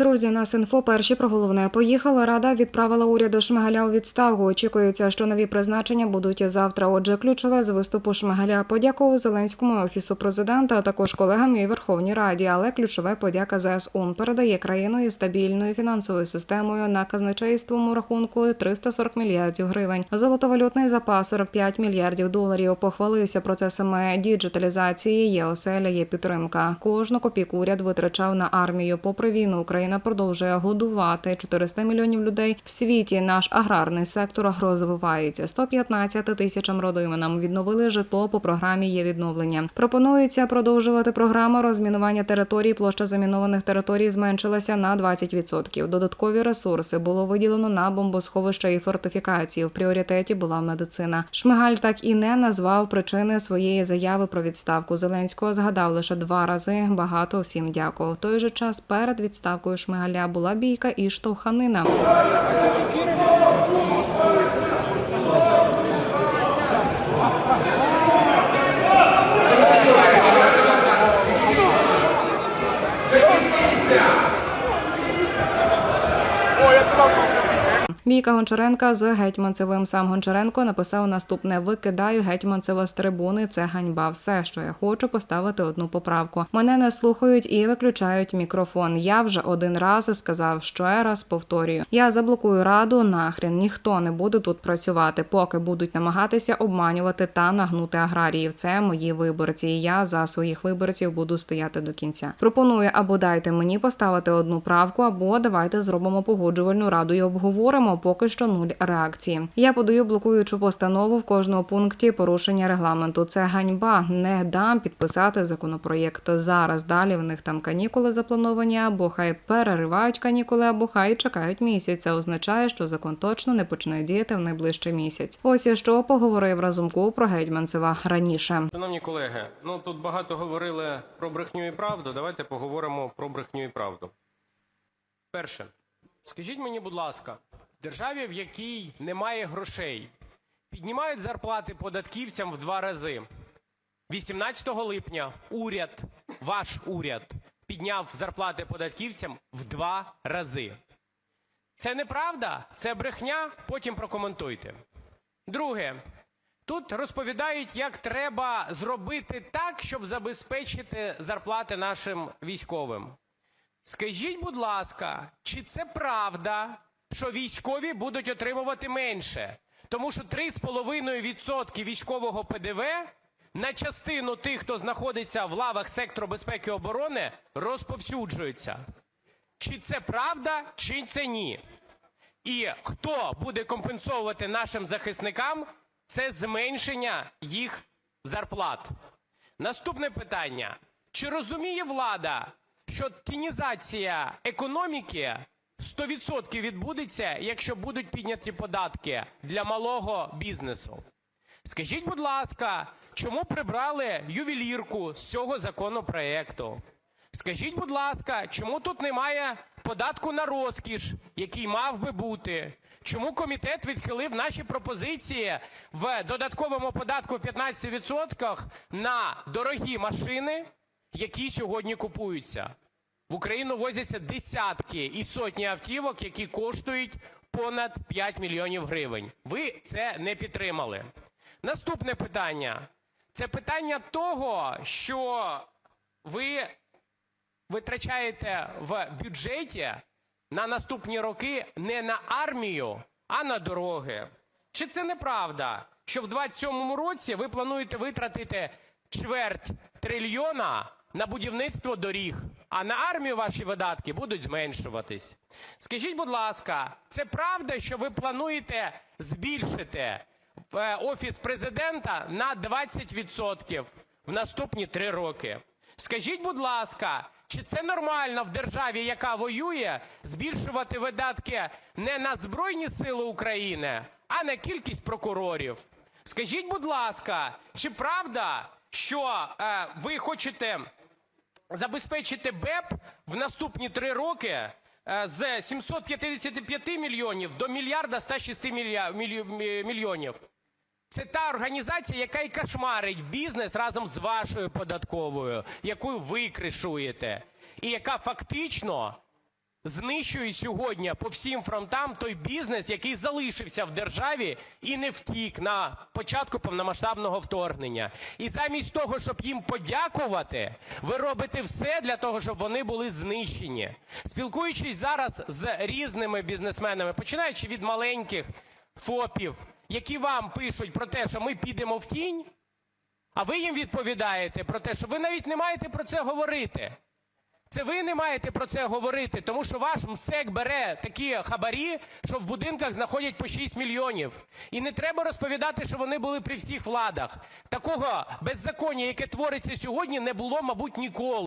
Друзі, нас інфо перші про головне поїхала. Рада відправила уряду Шмигаля у відставку. Очікується, що нові призначення будуть завтра. Отже, ключове з виступу Шмигаля подякував Зеленському офісу президента, а також колегам і Верховній Раді. Але ключове подяка ЗСУ передає країну із стабільною фінансовою системою на казначействому рахунку 340 мільярдів гривень. Золотовалютний запас 45 мільярдів доларів. Похвалився процесами діджиталізації. Є оселя, є підтримка. Кожну копійку уряд витрачав на армію. Попри війну, Україна продовжує годувати 400 мільйонів людей в світі. Наш аграрний сектор розвивається. 115 тисячам родинам відновили житло по програмі. Є відновлення. Пропонується продовжувати програму розмінування територій. Площа замінованих територій зменшилася на 20%. Додаткові ресурси було виділено на бомбосховища і фортифікації. В пріоритеті була медицина. Шмигаль так і не назвав причини своєї заяви про відставку Зеленського. Згадав лише два рази. Багато всім дякував. В той же час перед відставкою Шмигаля була бійка і штовханина. О, я казав, що буде бійка. Гончаренка з гетьманцевим. Сам Гончаренко написав наступне: викидаю гетьманцева з трибуни. Це ганьба. Все, що я хочу, поставити одну поправку. Мене не слухають і виключають мікрофон. Я вже один раз сказав, що я раз повторюю. Я заблокую раду. Нахрен ніхто не буде тут працювати, поки будуть намагатися обманювати та нагнути аграріїв. Це мої виборці. і Я за своїх виборців буду стояти до кінця. Пропоную або дайте мені поставити одну правку, або давайте зробимо погоджувальну раду і обговоримо. Поки що нуль реакції. Я подаю блокуючу постанову в кожному пункті порушення регламенту. Це ганьба. Не дам підписати законопроєкт зараз. Далі в них там канікули заплановані, або хай переривають канікули, або хай чекають місяць. Це означає, що закон точно не почне діяти в найближчий місяць. Ось і що поговорив Разумков про Гетьманцева раніше. Шановні колеги, ну тут багато говорили про брехню і правду. Давайте поговоримо про брехню і правду. Перше, скажіть мені, будь ласка, державі, в якій немає грошей, піднімають зарплати податківцям в два рази. 18 липня уряд, ваш уряд, підняв зарплати податківцям в два рази. Це неправда? Це брехня? Потім прокоментуйте. Друге, Тут розповідають, як треба зробити так, щоб забезпечити зарплати нашим військовим. Скажіть, будь ласка, чи це правда, що військові будуть отримувати менше? Тому що 3,5% військового ПДВ на частину тих, хто знаходиться в лавах сектору безпеки і оборони, розповсюджується. Чи це правда, чи це ні? І хто буде компенсовувати нашим захисникам це зменшення їх зарплат. Наступне питання: чи розуміє влада, що тінізація економіки 100% відбудеться, якщо будуть підняті податки для малого бізнесу? Скажіть, будь ласка, чому прибрали ювелірку з цього законопроекту? Скажіть, будь ласка, чому тут немає податку на розкіш, який мав би бути? Чому комітет відхилив наші пропозиції в додатковому податку в 15% на дорогі машини, які сьогодні купуються? В Україну возяться десятки і сотні автівок, які коштують понад 5 мільйонів гривень. Ви це не підтримали. Наступне питання це питання того, що ви витрачаєте в бюджеті на наступні роки не на армію, а на дороги. Чи це неправда, що в 27-му році ви плануєте витратити чверть трильйона на будівництво доріг, а на армію ваші видатки будуть зменшуватись? Скажіть, будь ласка, це правда, що ви плануєте збільшити е, Офіс Президента на 20% в наступні три роки? Скажіть, будь ласка, чи це нормально в державі, яка воює, збільшувати видатки не на Збройні Сили України, а на кількість прокурорів? Скажіть, будь ласка, чи правда, що е, ви хочете забезпечити БЕП в наступні три роки е, з 755 мільйонів до мільярда 106 мілья- мільйонів? Це та організація, яка і кошмарить бізнес разом з вашою податковою, яку ви кришуєте, і яка фактично знищує сьогодні по всім фронтам той бізнес, який залишився в державі і не втік на початку повномасштабного вторгнення. І замість того, щоб їм подякувати, ви робите все для того, щоб вони були знищені. Спілкуючись зараз з різними бізнесменами, починаючи від маленьких ФОПів, які вам пишуть про те, що ми підемо в тінь, а ви їм відповідаєте про те, що ви навіть не маєте про це говорити. Це ви не маєте про це говорити, тому що ваш МСЕК бере такі хабарі, що в будинках знаходять по 6 мільйонів. І не треба розповідати, що вони були при всіх владах. Такого беззаконня, яке твориться сьогодні, не було, мабуть, ніколи.